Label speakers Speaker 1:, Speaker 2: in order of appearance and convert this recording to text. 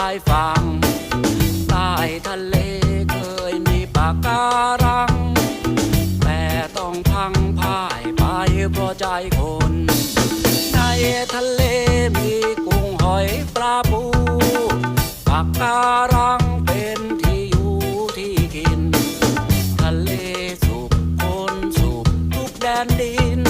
Speaker 1: ายฝั่งใต้ทะเลเคยมีปากการัง แต่ต้องพังพ่ายไปเพราะใจคน ในทะเลมีกุ้งหอยปลาปูปากการังเป็นที่อยู่ที่กิน ทะเลสุขคนสุขทุกแดนดิน